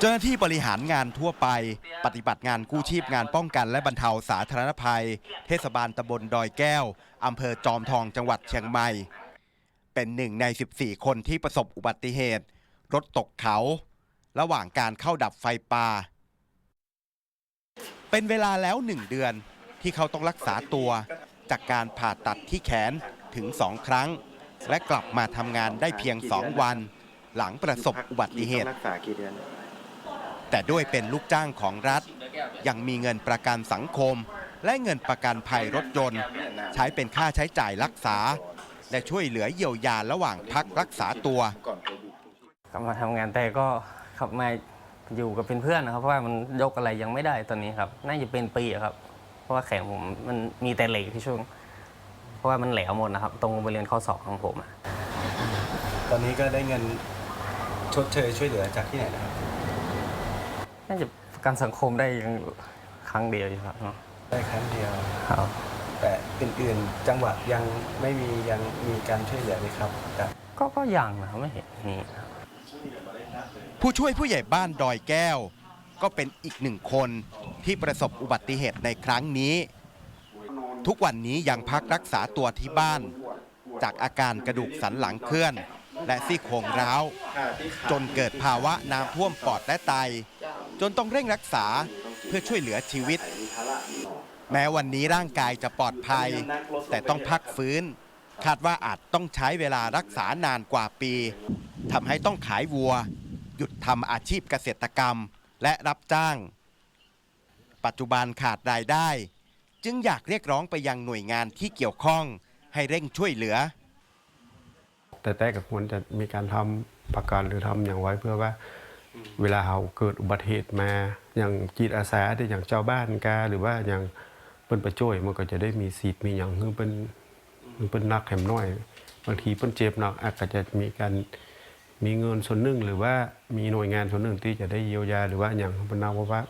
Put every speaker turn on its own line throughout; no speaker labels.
เจ้าหน้าที่บริหารงานทั่วไป ปฏิบัติงานกู้ชีพงานป้องกันและบรรเทาสาธารณภัย เทศบาลตำบลดอยแก้วอำเภอจอมทองจังหวัดเชียงใหม่ เป็นหนึ่งใน 14 คนที่ประสบอุบัติเหตุ รถตกเขา ระหว่างการเข้าดับไฟป่า เป็นเวลาแล้วหนึ่งเดือนที่เขาต้องรักษาตัวจากการผ่าตัดที่แขนถึงสองครั้ง และกลับมาทำงานได้เพียงสองวัน หลังประสบอุบัติเหตุ
รักษากี่เดือน
แต่ด้วยเป็นลูกจ้างของรัฐ ยังมีเงินประกันสังคม และเงินประกันภัยรถยนต์ ใช้เป็นค่าใช้จ่ายรักษา และช่วยเหลือเยียวยาระหว่างพักรักษาตัว
ก่อนโควิด
กลับมาทำงานแต่ก็ขับมาอยู่กับเป็นเพื่อนนะครับเพราะว่ามันยกอะไรยังไม่ได้ตอนนี้ครับ น่าจะเป็นปีอะครับ เพราะว่าแขนผมมันมีแต่เหล็กที่ช่วง เพราะว่ามันแหลวหมดนะครับ ตรงบริเวณข้อศอกของผมอะ
ตอนนี้ก็ได้เงินชดเชยช่วยเหลือจากที่ไหนนะครับ
น่าจะประกันสังคมได้ยังครั้งเดียวอยู่ครับเนาะ
ได้ครั้งเดียว
ครับ
แต่อื่นๆจังหวัดยังไม่มียังมีการช่วยเหลือเลยครับแต่
ก็ก็ยังนะครับไม่เห็นมีครับ
ผู้ช่วยผู้ใหญ่บ้านดอยแก้ว ก็เป็นอีกหนึ่งคนที่ประสบอุบัติเหตุในครั้งนี้ ทุกวันนี้ยังพักรักษาตัวที่บ้าน จากอาการกระดูกสันหลังเคลื่อน และซี่โครงร้าว จนเกิดภาวะน้ำท่วมปอดและไต จนต้องเร่งรักษาเพื่อช่วยเหลือชีวิต แม้วันนี้ร่างกายจะปลอดภัย แต่ต้องพักฟื้น คาดว่าอาจต้องใช้เวลารักษานานกว่าปีทำให้ต้องขายวัว หยุดทำอาชีพเกษตรกรรมและรับจ้าง ปัจจุบันขาดรายได้ จึงอยากเรียกร้องไปยังหน่วยงานที่เกี่ยวข้องให้เร่งช่วยเหลือ
แต่แต่ก็ควรจะมีการทำประกันหรือทำอย่างไว้เพื่อว่า เวลาเราเกิดอุบัติเหตุมาอย่างจิตอาสาที่อย่างเจ้าบ้านกาหรือว่าอย่างเปิ้นประช่วยมันก็จะได้มีสิทธิ์มีอย่างคือเป็นคือเป็นนักแหมน้อยบางทีเปิ้นเจ็บหนักอาจก็จะมีการมีเงินส่วนหนึ่งหรือว่ามีหน่วยงานส่วนหนึ่งที่จะได้เยียวยาหรือว่าอย่างเปิ้นเอาว่า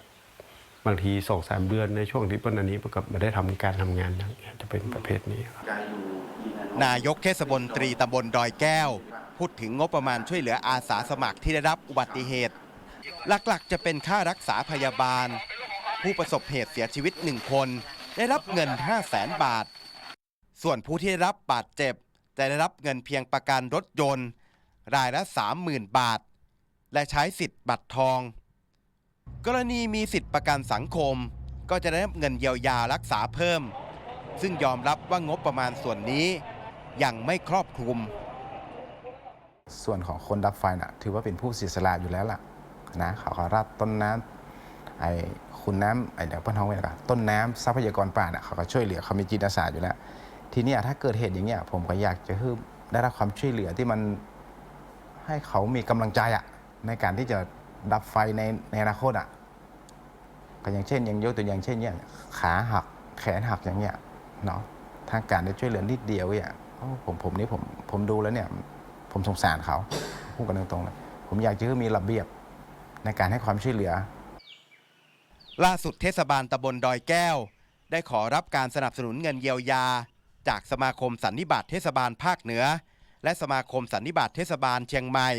บางทีสองสามเดือนในช่วงที่เปิ้นอันนี้ประกับไม่ได้ทำการทำงานอย่างเงี้ยจะเป็นประเภทนี้ครับ
นายกเทศมนตรีตำบลดอยแก้ว พูดถึงงบประมาณช่วยเหลืออาสาสมัครที่ได้รับอุบัติเหตุ หลักๆ จะเป็นค่ารักษาพยาบาล ผู้ประสบเหตุเสียชีวิตหนึ่งคน ได้รับเงิน 5 0 0แสนบาท ส่วนผู้ที่ได้รับบาดเจ็บจะได้รับเงินเพียงประกันรถยนต์ รายละ 30,000 บาท และใช้สิทธิ์บัตรทอง กรณีมีสิทธิ์ประกันสังคม ก็จะได้รับเงินเยียวยารักษาเพิ่ม ซึ่งยอมรับว่างบประมาณส่วนนี้ ยังไม่ครอบคลุม
ส่วนของคนดับไฟน่ะถือว่าเป็นผู้เสียสละอยู่แล้วล่ะนะเขาก็รับต้นน้ำไอ้คุณน้ำไอ้เดี๋ยวเพิ่นท้องไว้ก่อต้นน้ำทรัพยากรป่าน่ะเขาก็ช่วยเหลือเขามีจิตอาสาอยู่แล้ว ทีนี้ถ้าเกิดเหตุอย่างเงี้ยผมก็อยากจะให้ได้รับความช่วยเหลือที่มันให้เขามีกำลังใจอะในการที่จะดับไฟในในอนาคตอะก็อย่างเช่นอย่างยกตัวอย่างเช่นเนี่ยขาหักแขนหักอย่างเงี้ยเนาะทางการได้ช่วยเหลือนิดเดียวเนี่ยโอ้ ผมผมนี่ผมผมดูแล้วเนี่ย ผมสงสารเขาพูดกันตรงๆเลยผมอยากจะให้มีระเบียบในการให้ความช่วยเหลือ
ล่าสุดเทศบาลตำบลดอยแก้ว ได้ขอรับการสนับสนุนเงินเยียวยา จากสมาคมสันนิบาตเทศบาลภาคเหนือ และสมาคมสันนิบาตเทศบาลเชียงใหม่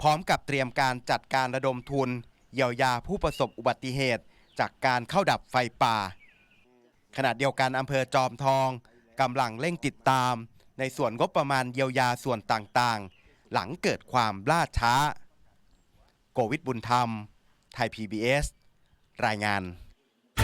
พร้อมกับเตรียมการจัดการระดมทุน เยียวยาผู้ประสบอุบัติเหตุ จากการเข้าดับไฟป่า ขณะเดียวกันอำเภอจอมทองกำลังเร่งติดตาม ในส่วนงบประมาณเยียวยาส่วนต่างๆ หลังเกิดความล่าช้า โกวิทบุญธรรม ไทย PBS รายงาน